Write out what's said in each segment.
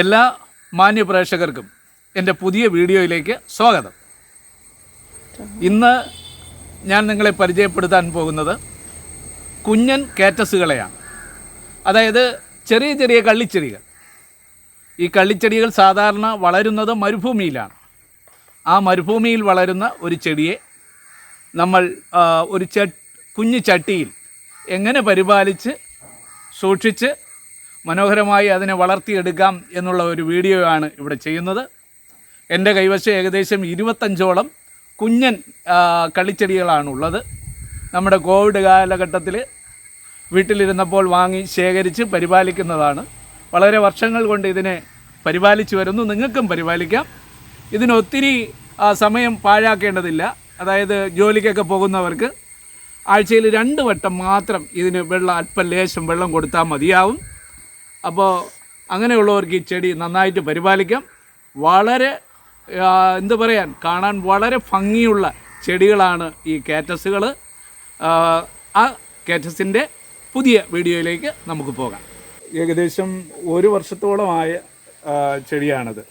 എല്ലാ മാന്യ പ്രേക്ഷകർക്കും എന്റെ പുതിയ വീഡിയോയിലേക്ക് സ്വാഗതം. ഇന്ന് ഞാൻ നിങ്ങളെ പരിചയപ്പെടുത്താൻ പോകുന്നത് കുഞ്ഞൻ കാറ്റസുകളെയാണ്. അതായത് ചെറിയ ചെറിയ കള്ളിച്ചെടികൾ. ഈ കള്ളിച്ചെടികൾ സാധാരണ വളരുന്നത് മരുഭൂമിയിലാണ്. ആ മരുഭൂമിയിൽ വളരുന്ന ഒരു ചെടിയെ നമ്മൾ ഒരു ച കുഞ്ഞു ചട്ടിയിൽ എങ്ങനെ പരിപാലിച്ച് സൂക്ഷിച്ച് മനോഹരമായി അതിനെ വളർത്തിയെടുക്കാം എന്നുള്ള ഒരു വീഡിയോ ആണ് ഇവിടെ ചെയ്യുന്നത്. എന്റെ കൈവശം ഏകദേശം ഇരുപത്തഞ്ചോളം കുഞ്ഞൻ കളിച്ചെടികളാണുള്ളത്. നമ്മുടെ കോവിഡ് കാലഘട്ടത്തിൽ വീട്ടിലിരുന്നപ്പോൾ വാങ്ങി ശേഖരിച്ച് പരിപാലിക്കുന്നതാണ്. വളരെ വർഷങ്ങൾ കൊണ്ട് ഇതിനെ പരിപാലിച്ചു വരുന്നു. നിങ്ങൾക്കും പരിപാലിക്കാം. ഇതിനൊത്തിരി സമയം പാഴാക്കേണ്ടതില്ല. അതായത് ജോലിക്കൊക്കെ പോകുന്നവർക്ക് ആഴ്ചയിൽ രണ്ട് വട്ടം മാത്രം ഇതിന് വെള്ളം അല്പം ലേശം വെള്ളം കൊടുത്താൽ മതിയാവും. അപ്പോൾ അങ്ങനെയുള്ളവർക്ക് ഈ ചെടി നന്നായിട്ട് പരിപാലിക്കാം. വളരെ എന്ത് പറയാൻ കാണാൻ വളരെ ഭംഗിയുള്ള ചെടികളാണ് ഈ കാറ്റസുകൾ ആ കാറ്റസിന്റെ പുതിയ വീഡിയോയിലേക്ക് നമുക്ക് പോകാം. ഏകദേശം ഒരു വർഷത്തോളമായ ചെടിയാണത്.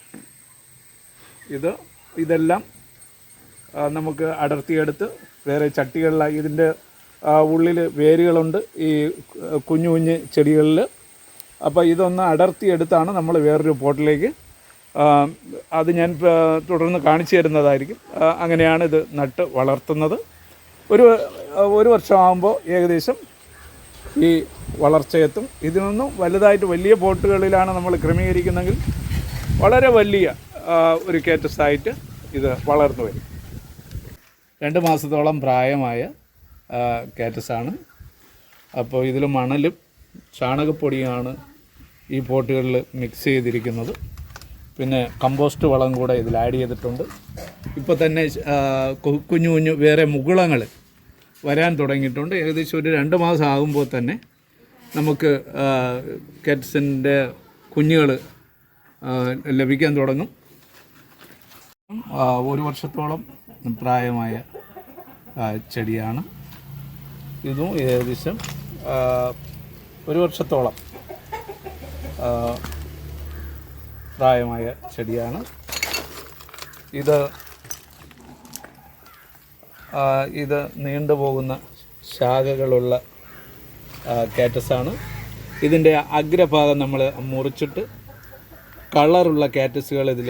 ഇത് ഇതെല്ലാം നമുക്ക് അടർത്തിയെടുത്ത് വേറെ ചട്ടികളിലായി ഇതിന്റെ ഉള്ളിൽ വേരുകളുണ്ട്. ഈ കുഞ്ഞു കുഞ്ഞ് ചെടികളിൽ അപ്പോൾ ഇതൊന്ന് അടർത്തിയെടുത്താണ് നമ്മൾ വേറൊരു പോട്ടിലേക്ക് അത് ഞാൻ തുടർന്ന് കാണിച്ചു തരുന്നതായിരിക്കും. അങ്ങനെയാണ് ഇത് നട്ട് വളർത്തുന്നത്. ഒരു ഒരു വർഷമാകുമ്പോൾ ഏകദേശം ഈ വളർച്ചയെത്തും. ഇതിനൊന്നും വലുതായിട്ട് വലിയ പോട്ടുകളിലാണ് നമ്മൾ ക്രമീകരിക്കുന്നെങ്കിൽ വളരെ വലിയ ഒരു കേറ്റസായിട്ട് ഇത് വളർന്നു വരും. രണ്ട് മാസത്തോളം പ്രായമായ കാറ്റസാണ്. അപ്പോൾ ഇതിൽ മണലും ചാണകപ്പൊടിയുമാണ് ഈ പോട്ടുകളിൽ മിക്സ് ചെയ്തിരിക്കുന്നത്. പിന്നെ കമ്പോസ്റ്റ് വളം കൂടെ ഇതിൽ ആഡ് ചെയ്തിട്ടുണ്ട്. ഇപ്പോൾ തന്നെ കുഞ്ഞു കുഞ്ഞു വേറെ മുകുളങ്ങൾ വരാൻ തുടങ്ങിയിട്ടുണ്ട്. ഏകദേശം ഒരു രണ്ട് മാസം ആകുമ്പോൾ തന്നെ നമുക്ക് കെറ്റ്സിന്റെ കുഞ്ഞുകൾ ലഭിക്കാൻ തുടങ്ങും. ഒരു വർഷത്തോളം പ്രായമായ ചെടിയാണ്. ഇതും ഏകദേശം ഒരു വർഷത്തോളം പ്രായമായ ചെടിയാണ്. ഇത് ഇത് നീണ്ടുപോകുന്ന ശാഖകളുള്ള കാറ്റസാണ്. ഇതിന്റെ അഗ്രഭാഗം നമ്മൾ മുറിച്ചിട്ട് കളറുള്ള കാറ്റസുകൾ ഇതിൽ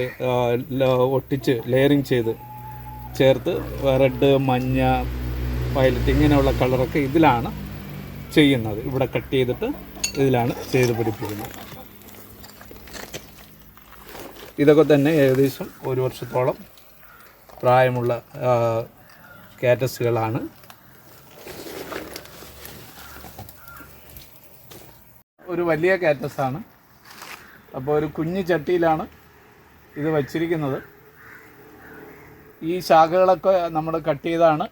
ഒട്ടിച്ച് ലെയറിങ് ചെയ്ത് ചേർത്ത് റെഡ് മഞ്ഞ വയലറ്റ് ഇങ്ങനെയുള്ള കളറൊക്കെ ഇതിലാണ് ചെയ്യുന്നത്. ഇവിടെ കട്ട് ചെയ്തിട്ട് ഇതിലാണ് ചെയ്ത് പിടിപ്പിക്കുന്നത്. ഇതൊക്കെ തന്നെ ഏകദേശം ഒരു വർഷത്തോളം പ്രായമുള്ള കാറ്റസുകളാണ് ഒരു വലിയ കാറ്റസാണ് അപ്പോൾ ഒരു കുഞ്ഞു ചട്ടിയിലാണ് ഇത് വച്ചിരിക്കുന്നത്. ഈ ശാഖകളൊക്കെ നമ്മൾ കട്ട് ചെയ്താണ്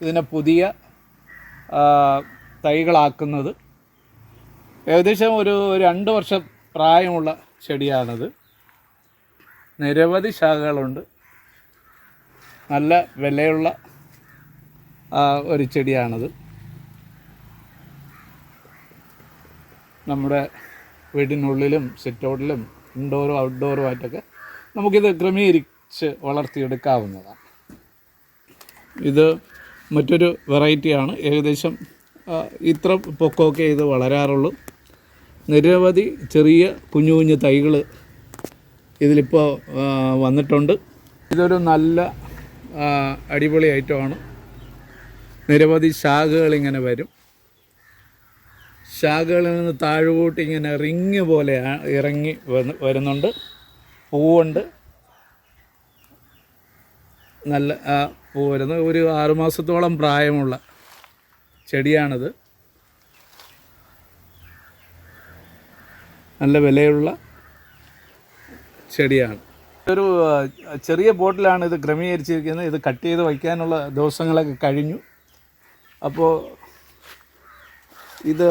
ഇതിനെ പുതിയ തൈകളാക്കുന്നത്. ഏകദേശം ഒരു രണ്ട് വർഷം പ്രായമുള്ള ചെടിയാണിത്. നിരവധി ശാഖകളുണ്ട്. നല്ല വിലയുള്ള ഒരു ചെടിയാണത്. നമ്മുടെ വീടിനുള്ളിലും സിറ്റൗട്ടിലും ഇൻഡോറും ഔട്ട്ഡോറും ആയിട്ടൊക്കെ നമുക്കിത് ക്രമീകരിച്ച് വളർത്തിയെടുക്കാവുന്നതാണ്. ഇത് മറ്റൊരു വെറൈറ്റിയാണ്. ഏകദേശം ഇത്ര പൊക്കമൊക്കെ ഇത് വളരാറുള്ളൂ. നിരവധി ചെറിയ കുഞ്ഞു കുഞ്ഞു തൈകൾ ഇതിലിപ്പോൾ വന്നിട്ടുണ്ട്. ഇതൊരു നല്ല അടിപൊളി ഐറ്റമാണ്. നിരവധി ശാഖകൾ ഇങ്ങനെ വരും. ശാഖകളിൽ നിന്ന് താഴോട്ട് ഇങ്ങനെ റിങ് പോലെ ഇറങ്ങി വരുന്നുണ്ട്. പൂവുണ്ട്. നല്ല പൂ വരുന്ന. ഒരു ആറുമാസത്തോളം പ്രായമുള്ള ചെടിയാണിത്. നല്ല വിലയുള്ള ചെടിയാണ്. ഒരു ചെറിയ ബോട്ടിലാണ് ഇത് ക്രമീകരിച്ചിരിക്കുന്നത്. ഇത് കട്ട് ചെയ്ത് വയ്ക്കാനുള്ള ദിവസങ്ങളൊക്കെ കഴിഞ്ഞു. അപ്പോൾ ഇത്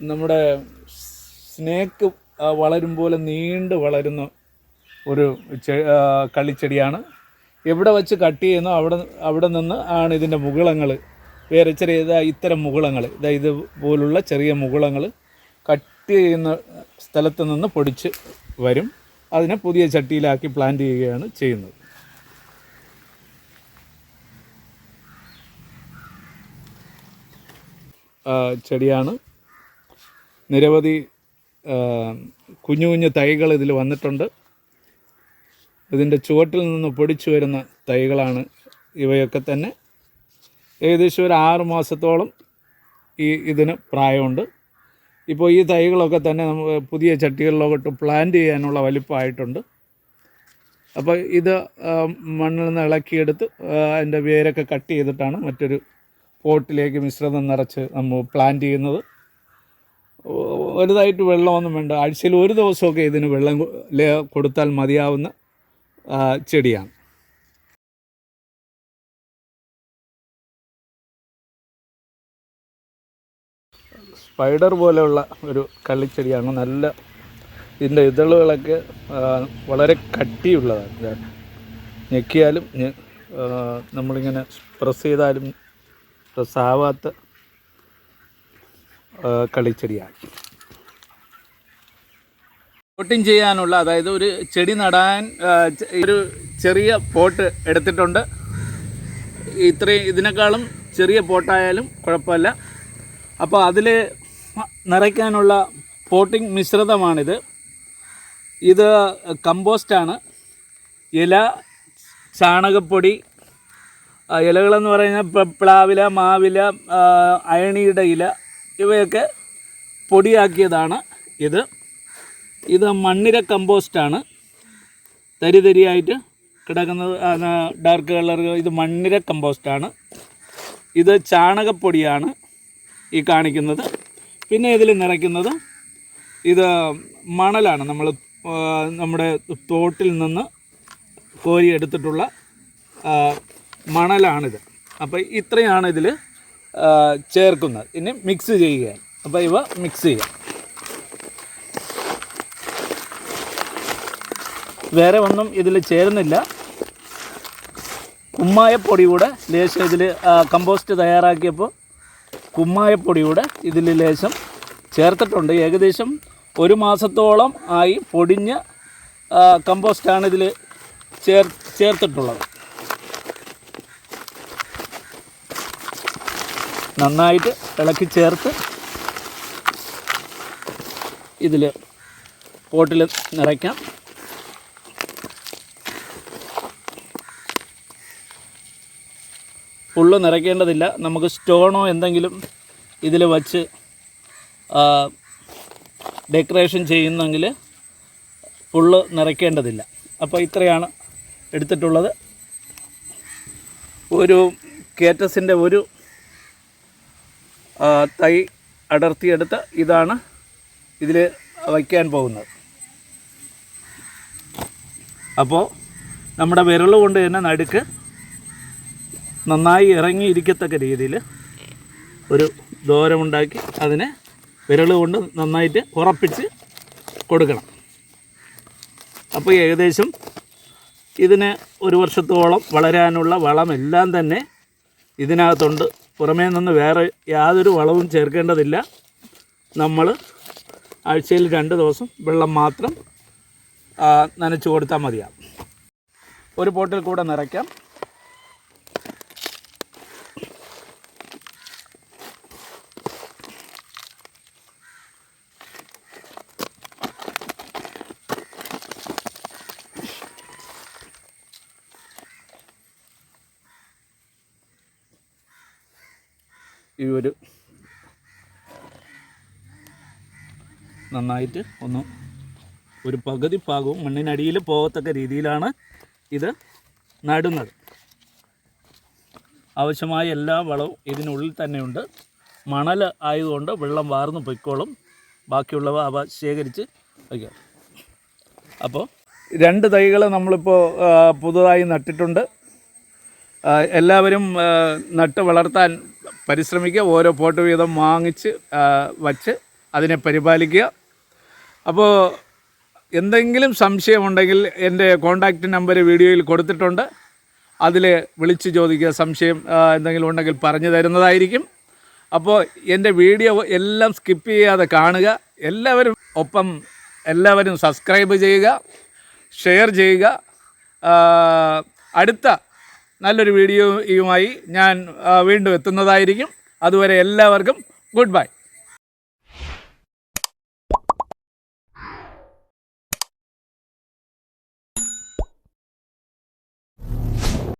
നമ്മുടെ സ്നേക്ക് വളരും പോലെ നീണ്ട് വളരുന്ന ഒരു ആ, എവിടെ വെച്ച് കട്ട് ചെയ്യുന്നോ അവിടെ അവിടെ നിന്ന് ആണ് ഇതിന്റെ മുകുളങ്ങൾ വേറെ ചെറിയ ഇതാ ഇത്തരം മുകുളങ്ങൾ ഇതാ ഇതുപോലുള്ള ചെറിയ മുകുളങ്ങൾ കട്ട് ചെയ്യുന്ന സ്ഥലത്ത് നിന്ന് പൊടിച്ച് വരും. അതിനെ പുതിയ ചട്ടിയിലാക്കി പ്ലാന്റ് ചെയ്യുകയാണ് ചെയ്യുന്നത്. ചെടിയാണ്. നിരവധി കുഞ്ഞു കുഞ്ഞു തൈകൾ ഇതിൽ വന്നിട്ടുണ്ട്. ഇതിന്റെ ചുവട്ടിൽ നിന്ന് പൊടിച്ചു വരുന്ന തൈകളാണ് ഇവയൊക്കെ തന്നെ. ഏകദേശം ഒരു ആറ് മാസത്തോളം ഈ ഇതിന് പ്രായമുണ്ട്. ഇപ്പോൾ ഈ തൈകളൊക്കെ തന്നെ നമ്മൾ പുതിയ ചട്ടികളിലോട്ട് പ്ലാന്റ് ചെയ്യാനുള്ള വലിപ്പമായിട്ടുണ്ട്. അപ്പോൾ ഇത് മണ്ണിൽ നിന്ന് ഇളക്കിയെടുത്ത് അതിന്റെ വേരൊക്കെ കട്ട് ചെയ്തിട്ടാണ് മറ്റൊരു പോട്ടിലേക്ക് മിശ്രിതം നിറച്ച് നമ്മൾ പ്ലാന്റ് ചെയ്യുന്നത്. വലുതായിട്ട് വെള്ളമൊന്നും വേണ്ട. ആഴ്ചയിൽ ഒരു ദിവസമൊക്കെ ഇതിന് വെള്ളം കൊടുത്താൽ മതിയാവുന്ന ചെടിയാണ്. സ്പൈഡർ പോലെയുള്ള ഒരു കള്ളിച്ചെടിയാണ്. നല്ല ഇതിന്റെ ഇതളുകളൊക്കെ വളരെ കട്ടിയുള്ളതാണ്. ഞെക്കിയാലും നമ്മളിങ്ങനെ പ്രസ് ചെയ്താലും പ്രസ് ആവാത്ത കളിച്ചെടിയാണ് പോട്ടിങ് ചെയ്യാനുള്ള അതായത് ഒരു ചെടി നടാൻ ഒരു ചെറിയ പോട്ട് എടുത്തിട്ടുണ്ട്. ഇത്രയും ഇതിനേക്കാളും ചെറിയ പോട്ടായാലും കുഴപ്പമില്ല. അപ്പോൾ അതിൽ നിറയ്ക്കാനുള്ള പോട്ടിംഗ് മിശ്രിതമാണിത്. ഇത് കമ്പോസ്റ്റാണ്. ഇല ചാണകപ്പൊടി ഇലകളെന്ന് പറഞ്ഞാൽ പ്ലാവില മാവില അയണിയുടെ ഇല ഇവയൊക്കെ പൊടിയാക്കിയതാണ് ഇത്. ഇത് മണ്ണിര കമ്പോസ്റ്റാണ്. തരി തരിയായിട്ട് കിടക്കുന്നത് ഡാർക്ക് കളർ ഇത് മണ്ണിര കമ്പോസ്റ്റാണ്. ഇത് ചാണകപ്പൊടിയാണ് ഈ കാണിക്കുന്നത്. പിന്നെ ഇതിൽ നിറയ്ക്കുന്നത് ഇത് മണലാണ്. നമ്മൾ നമ്മുടെ തോട്ടിൽ നിന്ന് കോരി എടുത്തിട്ടുള്ള മണലാണിത്. അപ്പോൾ ഇത്രയാണ് ഇതിൽ ചേർക്കുന്നത്. ഇനി മിക്സ് ചെയ്യുക അപ്പോൾ ഇവ മിക്സ് ചെയ്യാം. വേറെ ഒന്നും ഇതിൽ ചേരുന്നില്ല. കുമ്മായപ്പൊടി കൂടെ ലേശം ഇതിൽ കമ്പോസ്റ്റ് തയ്യാറാക്കിയപ്പോൾ കുമ്മായപ്പൊടി കൂടെ ഇതിൽ ലേശം ചേർത്തിട്ടുണ്ട്. ഏകദേശം ഒരു മാസത്തോളം ആയി പൊടിഞ്ഞ കമ്പോസ്റ്റാണ് ഇതിൽ ചേർ ചേർത്തിട്ടുള്ളത്. നന്നായിട്ട് ഇളക്കി ചേർത്ത് ഇതിൽ പോട്ടിൽ നിറയ്ക്കാം. ഫുള്ള് നിറയ്ക്കേണ്ടതില്ല. നമുക്ക് സ്റ്റോണോ എന്തെങ്കിലും ഇതിൽ വച്ച് ഡെക്കറേഷൻ ചെയ്യുന്നെങ്കിൽ ഫുള്ള് നിറയ്ക്കേണ്ടതില്ല. അപ്പോൾ ഇത്രയാണ് എടുത്തിട്ടുള്ളത്. ഒരു കേറ്റസിന്റെ ഒരു തൈ അടർത്തിയെടുത്ത് ഇതാണ് ഇതിൽ വയ്ക്കാൻ പോകുന്നത്. അപ്പോൾ നമ്മുടെ വിരൽ കൊണ്ട് തന്നെ നടുക്ക് നന്നായി ഇറങ്ങിയിരിക്കത്തക്ക രീതിയിൽ ഒരു ദോരമുണ്ടാക്കി അതിനെ വിരൽ കൊണ്ട് നന്നായിട്ട് ഉറപ്പിച്ച് കൊടുക്കണം. അപ്പോൾ ഏകദേശം ഇതിന് ഒരു വർഷത്തോളം വളരാനുള്ള വളമെല്ലാം തന്നെ ഇതിനകത്തുണ്ട്. പുറമേ നിന്ന് വേറെ യാതൊരു വളവും ചേർക്കേണ്ടതില്ല. നമ്മൾ ആഴ്ചയിൽ രണ്ട് ദിവസം വെള്ളം മാത്രം നനച്ചു കൊടുത്താൽ മതിയാവും. ഒരു പോട്ടിൽ കൂടെ നിറയ്ക്കാം. ഈ ഒരു നന്നായിട്ട് ഒന്ന് ഒരു പകുതി ഭാഗവും മണ്ണിനടിയിൽ പോകത്തക്ക രീതിയിലാണ് ഇത് നടുന്നത്. ആവശ്യമായ എല്ലാ വളവും ഇതിനുള്ളിൽ തന്നെയുണ്ട്. മണൽ ആയതുകൊണ്ട് വെള്ളം വാർന്നു പൊയ്ക്കോളും. ബാക്കിയുള്ളവ അവ ശേഖരിച്ച് വയ്ക്കാം. അപ്പോൾ രണ്ട് തൈകൾ നമ്മളിപ്പോൾ പുതുതായി നട്ടിട്ടുണ്ട്. എല്ലാവരും നട്ട് വളർത്താൻ പരിശ്രമിക്കുക ഓരോ പോട്ട് വീതം വാങ്ങിച്ച് വച്ച് അതിനെ പരിപാലിക്കുക. അപ്പോൾ എന്തെങ്കിലും സംശയമുണ്ടെങ്കിൽ എന്റെ കോൺടാക്റ്റ് നമ്പർ വീഡിയോയിൽ കൊടുത്തിട്ടുണ്ട്. അതിൽ വിളിച്ച് ചോദിക്കുക സംശയം എന്തെങ്കിലും ഉണ്ടെങ്കിൽ പറഞ്ഞു തരുന്നതായിരിക്കും. അപ്പോൾ എന്റെ വീഡിയോ എല്ലാം സ്കിപ്പ് ചെയ്യാതെ കാണുക. എല്ലാവരും ഒപ്പം എല്ലാവരും സബ്സ്ക്രൈബ് ചെയ്യുക ഷെയർ ചെയ്യുക. അടുത്ത നല്ലൊരു വീഡിയോയുമായി ഞാൻ വീണ്ടും എത്തുന്നതായിരിക്കും. അതുവരെ എല്ലാവർക്കും ഗുഡ് ബൈ.